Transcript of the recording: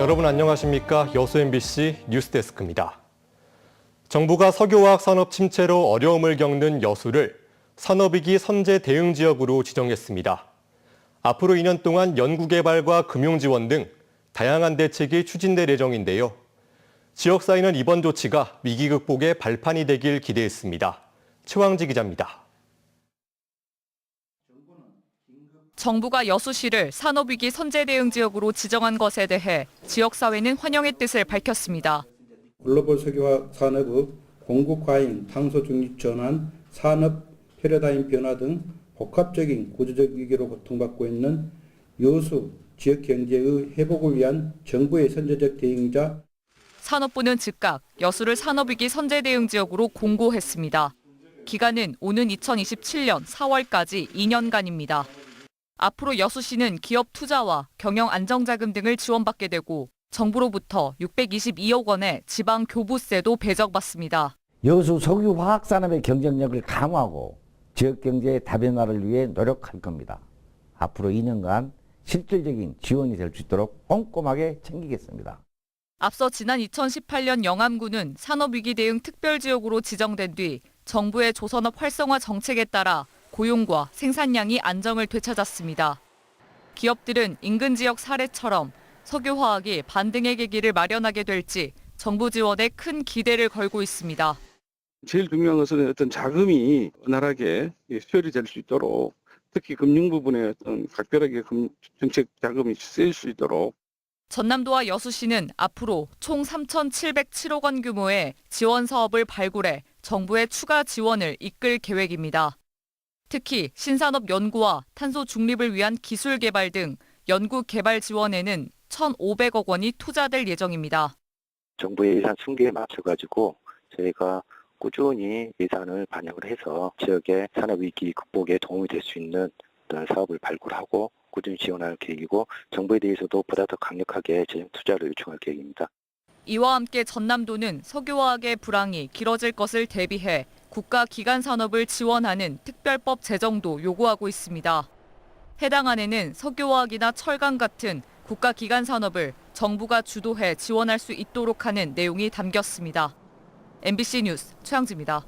여러분 안녕하십니까? 여수 MBC 뉴스데스크입니다. 정부가 석유화학 산업 침체로 어려움을 겪는 여수를 산업위기 선제 대응 지역으로 지정했습니다. 앞으로 2년 동안 연구개발과 금융지원 등 다양한 대책이 추진될 예정인데요. 지역사회는 이번 조치가 위기 극복의 발판이 되길 기대했습니다. 최왕지 기자입니다. 정부가 여수시를 산업위기 선제 대응 지역으로 지정한 것에 대해 지역사회는 환영의 뜻을 밝혔습니다. 글로벌 석유화 산업의 공급 과잉, 탄소 중립 전환, 산업 패러다임 변화 등 복합적인 구조적 위기로 고통받고 있는 여수 지역 경제의 회복을 위한 정부의 선제적 대응이자 산업부는 즉각 여수를 산업위기 선제 대응 지역으로 공고했습니다. 기간은 오는 2027년 4월까지 2년간입니다. 앞으로 여수시는 기업 투자와 경영 안정자금 등을 지원받게 되고 정부로부터 622억 원의 지방 교부세도 배정받습니다. 여수 석유 화학 산업의 경쟁력을 강화하고 지역 경제의 다변화를 위해 노력할 겁니다. 앞으로 2년간 실질적인 지원이 될 수 있도록 꼼꼼하게 챙기겠습니다. 앞서 지난 2018년 영암구는 산업위기 대응 특별지역으로 지정된 뒤 정부의 조선업 활성화 정책에 따라 고용과 생산량이 안정을 되찾았습니다. 기업들은 인근 지역 사례처럼 석유화학이 반등의 계기를 마련하게 될지 정부 지원에 큰 기대를 걸고 있습니다. 제일 중요한 것은 어떤 자금이 원활하게 수혈이 될 수 있도록 특히 금융 부분에 어떤 각별하게 금- 정책 자금이 쓰일 수 있도록 전남도와 여수시는 앞으로 총 3,707억 원 규모의 지원 사업을 발굴해 정부의 추가 지원을 이끌 계획입니다. 특히 신산업 연구와 탄소 중립을 위한 기술 개발 등 연구 개발 지원에는 1,500억 원이 투자될 예정입니다. 정부의 예산 승계에 맞춰가지고 저희가 꾸준히 예산을 반영을 해서 지역의 산업 위기 극복에 도움이 될 수 있는 어떤 사업을 발굴하고 꾸준히 지원할 계획이고 정부에 대해서도 보다 더 강력하게 재정 투자를 요청할 계획입니다. 이와 함께 전남도는 석유화학의 불황이 길어질 것을 대비해 국가 기관 산업을 지원하는 특별법 제정도 요구하고 있습니다. 해당 안에는 석유화학이나 철강 같은 국가 기관 산업을 정부가 주도해 지원할 수 있도록 하는 내용이 담겼습니다. MBC 뉴스 최양지입니다.